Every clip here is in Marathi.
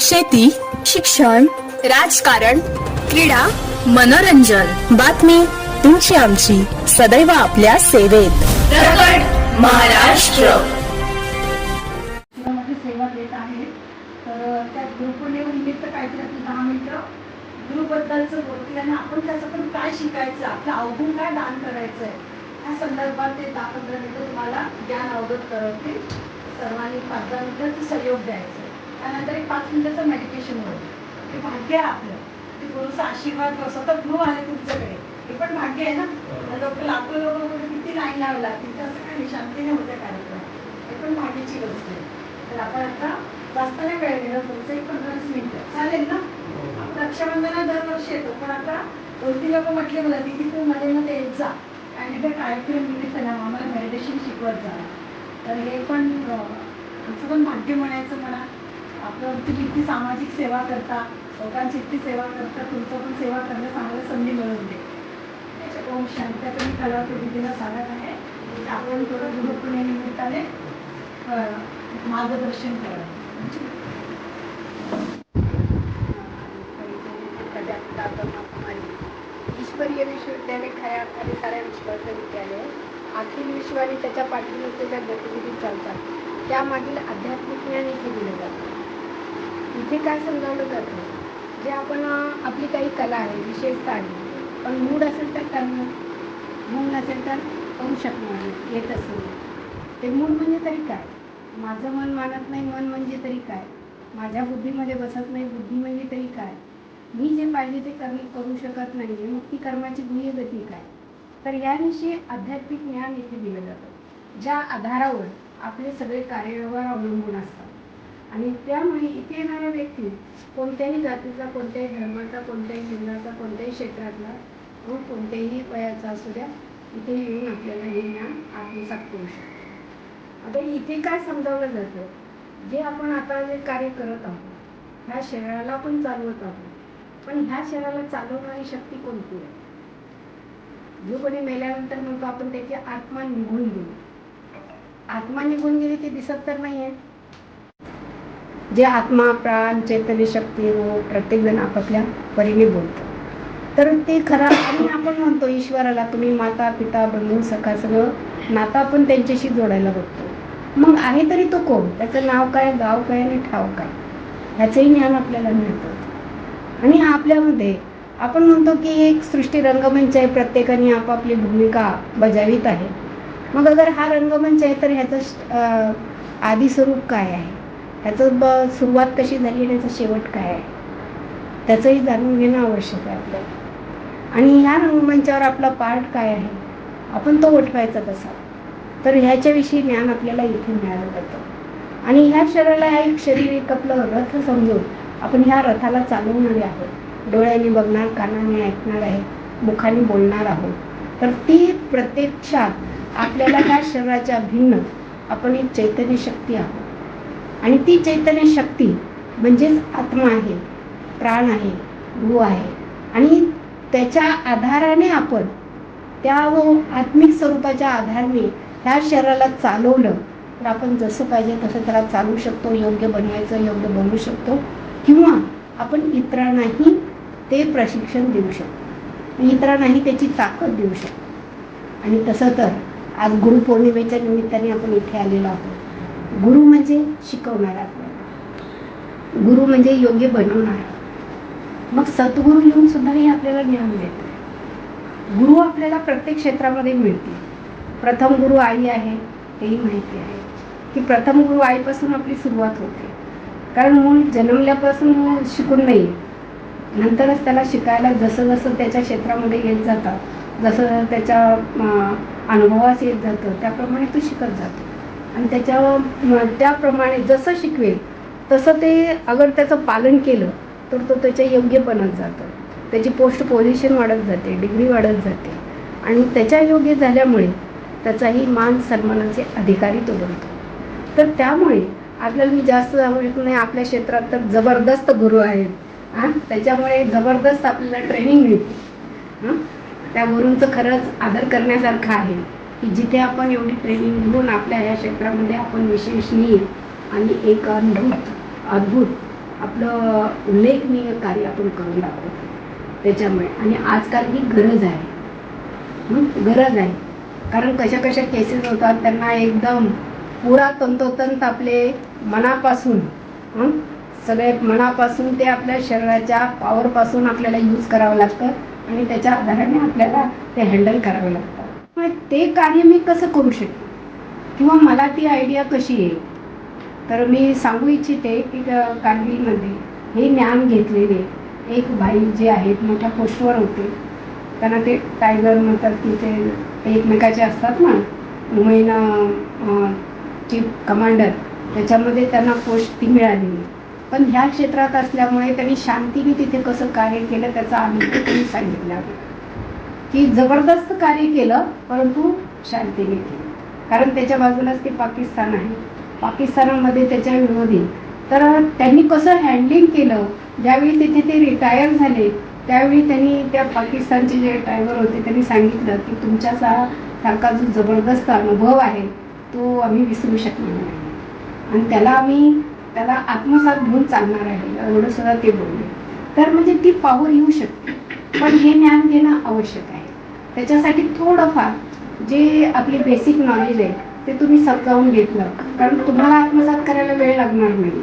शेती शिक्षण राजकारण क्रीडा मनोरंजन. बातमी तुमची आमची. सदैव आपल्या सेवेत. महाराष्ट्र. मध्ये सेवा देत आहे. तर त्या ग्रुपने निमित्त काहीतरी आपली दहा मिनिटं गुरुबद्दलचं बोलतील आणि आपण त्याच्यातून काय शिकायचं आपलं अवगुण काय दान करायचं आहे या संदर्भात ते दहा पंधरा मिनिटं तुम्हाला ज्ञान अवगत करवतील सर्वांनी पाच दहा मिनिटं सहयोग द्यायचं. त्यानंतर एक पाच मिनिटाचं मेडिटेशन होईल ते भाग्य आहे आपलं. ते गुरुचा आशीर्वाद सतत गुरु आहे तुमच्याकडे. हे पण भाग्य आहे ना? लोक लाखो लोक किती लाईन लावला तर असं काही शांतीने होत्या कार्यक्रम. हे पण भाग्याची गोष्ट आहे. तर आपण आता जास्त नाही वेळ घेणार तुमचं एक पंधरा वीस मिनिटं. चालेल ना? आपण रक्षाबंधना दरवर्षी येतो पण आता दोन तीन लोक म्हटले मला की तू मध्ये मध्ये येत जा. आणि त्या कार्यक्रम निमित्त ना आम्हाला मेडिटेशन शिकवत जा. तर हे पण आमचं पण भाग्य म्हणायचं म्हणा. आपलं तुम्ही इतकी सामाजिक सेवा करता लोकांची इतकी सेवा करता तुमचं पण सेवा करण्यास आम्हाला संधी मिळवून दे. त्याच्या ओम शांती मी कला सांगत आहे. आपण थोडं गुरुपुणे निमित्ताने मार्गदर्शन करा. ईश्वरीय विश्वविद्यालय खऱ्या अर्थाने साऱ्या विश्वाचं विद्यालय अखिल विश्व आणि त्याच्या पाठीमागच्या ज्या गतिविधी चालतात त्यामागील आध्यात्मिक ज्ञान इथे दिलं हे इथे काय समजावलं जातं जे आपण आपली काही कला आहे विशेषता आहे पण मूड असेल तर करणं मूड नसेल तर करू शकणार येत असेल. ते मूड म्हणजे तरी काय? माझं मन मानत नाही मन म्हणजे तरी काय? माझ्या बुद्धीमध्ये बसत नाही बुद्धी म्हणजे तरी काय? मी जे पाहिजे ते कर करू शकत नाही मग ती कर्माची गुह्य गती काय? तर याविषयी आध्यात्मिक ज्ञान इथे दिलं जातं ज्या आधारावर आपले सगळे कार्यव्यवहार अवलंबून असतात. आणि त्यामुळे इथे येणाऱ्या व्यक्ती कोणत्याही जातीचा कोणत्याही धर्माचा कोणत्याही लिंगाचा कोणत्याही क्षेत्रातला व कोणत्याही वयाचा असू द्या इथे येऊन आपल्याला हे ज्ञान आत्मसात करू शकतो. आता इथे काय समजावलं जातं? जे आपण आता जे कार्य करत आहोत ह्या शरीराला आपण चालवत आहोत पण ह्या शरीराला चालवणारी शक्ती कोणती आहे? जो कोणी मेल्यानंतर म्हणतो आपण त्याची आत्मा निघून गेली. आत्मा निघून गेली ती दिसत तर नाही आहे जे आत्मा प्राण चैतन्य शक्ती रूप प्रत्येक जण आपापल्या परीने बोलतो. तर ते खरं आणि आपण म्हणतो ईश्वराला तुम्ही माता पिता बंधू सखा सगळं नाता आपण त्यांच्याशी जोडायला बघतो. मग आहे तरी तो कोण? त्याचं नाव काय गाव काय आणि ठाव काय? ह्याचंही ज्ञान आपल्याला मिळतं. आणि आपल्यामध्ये आपण म्हणतो की एक सृष्टी रंगमंच आहे प्रत्येकाने आपापली भूमिका बजावीत आहे. मग अगर हा रंगमंच आहे तर ह्याचं श- आदी स्वरूप काय आहे? त्याचं ब सुरुवात कशी झाली त्याचा शेवट काय आहे? त्याचंही जाणून घेणं आवश्यक आहे आपल्याला. आणि ह्या रंगमंचावर आपला पार्ट काय आहे? आपण तो उठवायचा कसा? तर ह्याच्याविषयी ज्ञान आपल्याला इथे मिळालं जातं. आणि ह्या शरीराला ह्या एक शरीर एक आपलं रथ समजून आपण ह्या रथाला चालवणारे आहोत. डोळ्याने बघणार कानाने ऐकणार आहे मुखाने बोलणार आहोत. तर ती प्रत्यक्षात आपल्याला ह्या शरीराच्या भिन्न आपण एक चैतन्य शक्ती आहोत. आणि ती चैतन्य शक्ती म्हणजेच आत्मा आहे प्राण आहे गु आहे. आणि त्याच्या आधाराने आपण त्या व आत्मिक स्वरूपाच्या आधाराने ह्या शरीराला चालवलं तर आपण जसं पाहिजे तसं त्याला चालू शकतो योग्य बनवायचं योग्य बनवू शकतो. किंवा आपण इतरांनाही ते प्रशिक्षण देऊ शकतो. इतरांनाही त्याची ताकद देऊ शकतो. आणि तसं तर आज गुरुपौर्णिमेच्या निमित्ताने आपण इथे आलेलो आहोत. गुरु म्हणजे शिकवणारा आपल्याला. गुरु म्हणजे योग्य बनवणारा मग सद्गुरू लिहून सुद्धा हे आपल्याला ज्ञान देते. गुरु आपल्याला प्रत्येक क्षेत्रामध्ये मिळते प्रथम गुरु आई आहे हेही माहिती आहे. की प्रथम गुरु आईपासून आपली सुरुवात होते. कारण मूल जन्मल्यापासून मूल शिकून नाही नंतरच त्याला शिकायला जसं जसं त्याच्या क्षेत्रामध्ये येत जातं जसं त्याच्या अनुभवास येत जातं त्याप्रमाणे तो शिकत जातो. आणि त्याच्या त्याप्रमाणे जसं शिकवेल तसं ते अगर त्याचं पालन केलं तर तो त्याच्या योग्य बनत जातो. त्याची पोस्ट पोझिशन वाढत जाते डिग्री वाढत जाते. आणि त्याच्या योग्य झाल्यामुळे त्याचाही मान सन्मानाचे अधिकारी तो बनतो. तर त्यामुळे आपल्याला मी जास्त सांगत नाही आपल्या क्षेत्रात तर जबरदस्त गुरु आहेत. हां? त्याच्यामुळे जबरदस्त आपल्याला ट्रेनिंग मिळते. हां? त्या गुरूंचं खरंच आदर करण्यासारखं आहे. की जिथे आपण एवढी ट्रेनिंग घेऊन आपल्या ह्या क्षेत्रामध्ये आपण विशेषणीय आणि एक अद्भुत अद्भुत आपलं उल्लेखनीय कार्य आपण करून दाखवतो त्याच्यामुळे आणि आजकाल ही गरज आहे. गरज आहे. कारण कशा कशा केसेस होतात त्यांना एकदम पुरा तंतोतंत आपले मनापासून सगळे मनापासून ते आपल्या शरीराच्या पॉवरपासून आपल्याला यूज करावं लागतं आणि त्याच्या आधाराने आपल्याला ते हँडल करावं लागतं. मग ते कार्य मी कसं करू शकते? किंवा मला ती आयडिया कशी येईल? तर मी सांगू इच्छिते की कारगिलमध्ये हे ज्ञान घेतलेले एक बाई जे आहेत मोठ्या पोस्टवर होते. त्यांना ते टायगर म्हणतात की ते एकमेकाचे असतात ना वुमेन चीफ कमांडर त्याच्यामध्ये त्यांना पोस्ट ती मिळालेली पण ह्या क्षेत्रात असल्यामुळे त्यांनी शांतीने तिथे कसं कार्य केलं त्याचा अनुभव त्यांनी सांगितला. की जबरदस्त कार्य केलं परंतु शांतीने केलं कारण त्याच्या बाजूलाच ते पाकिस्तान आहे. पाकिस्तानामध्ये त्याच्या विरोधी. तर त्यांनी कसं हँडलिंग केलं ज्यावेळी तिथे ते रिटायर झाले त्यावेळी त्यांनी त्या पाकिस्तानचे जे ड्रायव्हर होते त्यांनी सांगितलं की तुमच्याचा सारखा जो जबरदस्त अनुभव आहे तो आम्ही विसरू शकणार नाही. आणि त्याला आम्ही त्याला आत्मसात घेऊन चालणार आहे एवढं सुद्धा ते बोलले. तर म्हणजे ती पॉवर येऊ शकते. पण हे ज्ञान घेणं आवश्यक आहे. त्याच्यासाठी थोडंफार जे आपले बेसिक नॉलेज आहे ते तुम्ही समजावून घेतलं. कारण तुम्हाला आत्मसात करायला वेळ लागणार नाही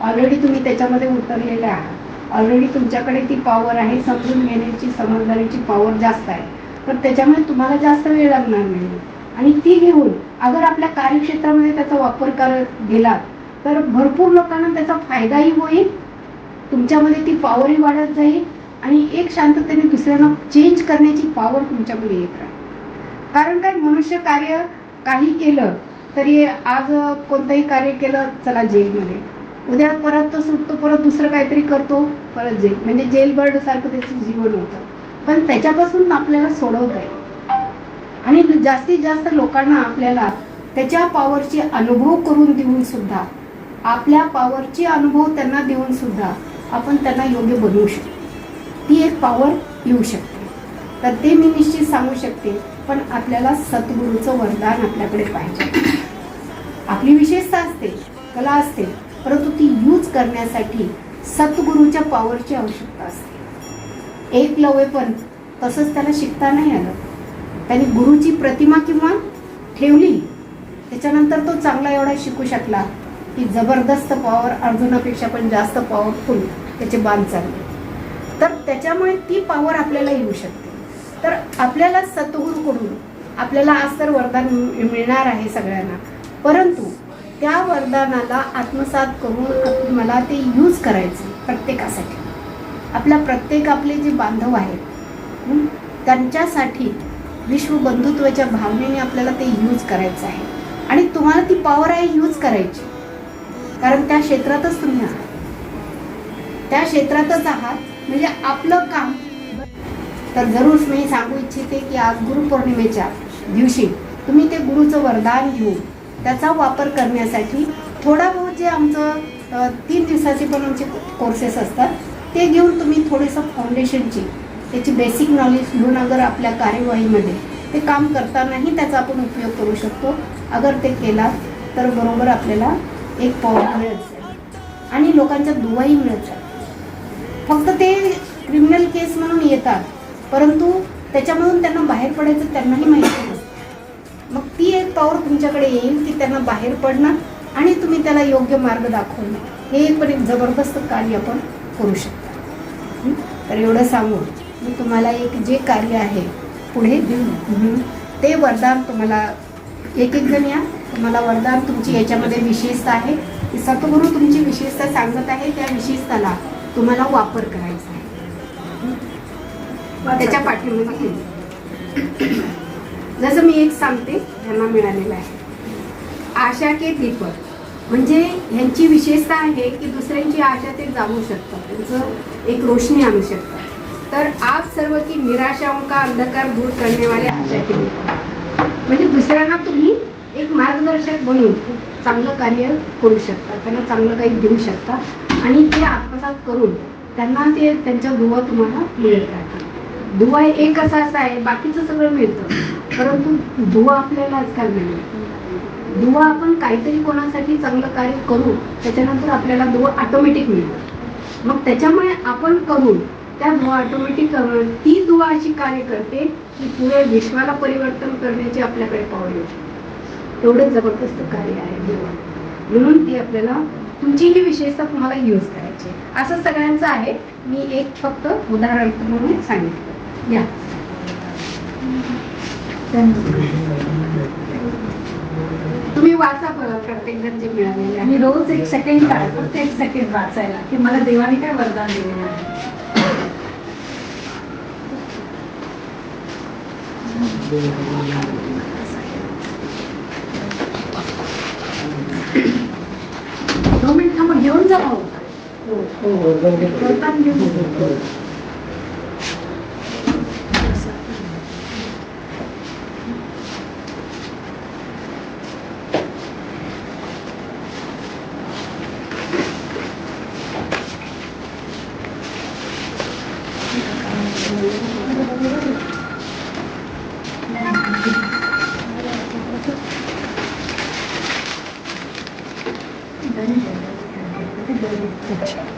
ऑलरेडी तुम्ही त्याच्यामध्ये उतरलेले आहात. ऑलरेडी तुमच्याकडे ती पॉवर आहे समजून घेण्याची समजदारीची पॉवर जास्त आहे. पण त्याच्यामुळे तुम्हाला जास्त वेळ लागणार नाही आणि ती घेऊन अगर आपल्या कार्यक्षेत्रामध्ये त्याचा वापर करत गेलात तर भरपूर लोकांना त्याचा फायदाही होईल तुमच्यामध्ये ती पॉवरही वाढत जाईल आणि एक शांततेने दुसऱ्यांना चेंज करण्याची पॉवर तुमच्याकडे येत राहील. कारण काय मनुष्य कार्य काही केलं तरी आज कोणतंही कार्य केलं चला जेलमध्ये. उद्या परत तो सुटतो परत दुसरं काहीतरी करतो परत जेल. म्हणजे जेल बर्ड सारखं त्याचं जीवन होतं. पण त्याच्यापासून आपल्याला सोडवता येईल. आणि जास्तीत जास्त लोकांना आपल्याला त्याच्या पॉवरची अनुभव करून देऊन सुद्धा आपल्या पॉवरची अनुभव त्यांना देऊन सुद्धा आपण त्यांना योग्य बनवू शकतो. ती एक पॉवर येऊ शकते. तर ते मी निश्चित सांगू शकते पण आपल्याला सद्गुरूचं वरदान आपल्याकडे पाहिजे. आपली विशेषता असते कला असते परंतु ती यूज करण्यासाठी सद्गुरूच्या पॉवरची आवश्यकता असते. एक लवे पण तसंच त्याला शिकता नाही आलं. त्याने गुरुची प्रतिमा किंवा ठेवली त्याच्यानंतर तो चांगला एवढा शिकू शकला की जबरदस्त पॉवर अर्जुनापेक्षा पण जास्त पॉवरफुल त्याचे बाण चालले. तर त्याच्यामुळे ती पॉवर आपल्याला येऊ शकते. तर आपल्याला सद्गुरूकडून आपल्याला आज तर वरदान मिळणार आहे सगळ्यांना. परंतु त्या वरदानाला आत्मसात करून मला ते यूज करायचं प्रत्येकासाठी. आपल्या प्रत्येक आपले जे बांधव आहेत त्यांच्यासाठी विश्वबंधुत्वाच्या भावनेने आपल्याला ते यूज करायचं आहे. आणि तुम्हाला ती पॉवर आहे यूज करायची. कारण त्या क्षेत्रातच तुम्ही आहात. त्या क्षेत्रातच आहात. म्हणजे आपलं काम. तर जरूर मी सांगू इच्छिते की आज गुरुपौर्णिमेच्या दिवशी तुम्ही ते गुरुचं वरदान घेऊन त्याचा वापर करण्यासाठी थोडा बहुत जे आमचं तीन दिवसाचे पण आमचे कोर्सेस असतात ते घेऊन तुम्ही थोडंसं फाउंडेशनची त्याची बेसिक नॉलेज घेऊन अगर आपल्या कार्यवाहीमध्ये ते काम करतानाही त्याचा आपण उपयोग करू शकतो. अगर ते केला तर बरोबर आपल्याला एक पॉवर मिळत आणि लोकांच्या दुवाही मिळत जाईल. फक्त ते क्रिमिनल केस म्हणून येतात. परंतु त्याच्यामधून त्यांना बाहेर पडायचं त्यांनाही माहिती नसतं. मग ती एक पॉवर तुमच्याकडे येईल की त्यांना बाहेर पडणं आणि तुम्ही त्याला योग्य मार्ग दाखवणं. हे एक पण एक जबरदस्त कार्य आपण करू शकता. तर एवढं सांगून मी तुम्हाला एक जे कार्य आहे पुढे ते वरदान तुम्हाला एक एक जण या. तुम्हाला वरदान तुमची याच्यामध्ये विशेषता आहे. की सतगुरू तुमची विशेषता सांगत आहे. त्या विशेषताला तुम्हाला वापर करायचा आहे. त्याच्या पाठीमध्ये जसं मी एक सांगते त्यांना मिळालेलं आहे. आशा के दीपक. म्हणजे ह्यांची विशेषता आहे की दुसऱ्यांची आशा ते जागू शकतात. त्यांचं एक रोशनी आणू शकतात. तर आप सर्व की निराशाओं का अंधकार दूर करने वाले आशा के दीपक. म्हणजे दुसऱ्यांना तुम्ही एक मार्गदर्शक बनून चांगलं कार्य करू शकता त्यांना चांगलं काही देऊ शकता. आणि ते आत्मसात करून त्यांना ते त्यांच्या दुवा तुम्हाला मिळत राहतात दुवा एक असा असा आहे बाकीचं सगळं मिळतं. परंतु दुवा आपल्याला आजकाल मिळेल दुवा आपण काहीतरी कोणासाठी चांगलं कार्य करू त्याच्यानंतर आपल्याला दुवा ऑटोमॅटिक मिळतो. मग त्याच्यामुळे आपण करून त्या दुवा ऑटोमॅटिक ती दुवा अशी कार्य करते की पुढे विश्वाला परिवर्तन करण्याची आपल्याकडे पावलं येते एवढं जबरदस्त कार्य आहे दुवा. म्हणून ती आपल्याला तुमची ही विशेषता तुम्हाला यूज करायची. आहे. असं सगळ्यांचं आहे. मी एक फक्त उदाहरण म्हणून सांगितलं. या. तुम्ही वाचा बघा प्रत्येक जण जे मिळालेले आहे मी रोज एक सेकंड काढ फक्त एक सेकंड वाचायला. की मला देवाने काय वरदान दिलेलं आहे. दोन मिनिट थांबा घेऊन जा भाऊ वरदान घेऊन जा. Gut.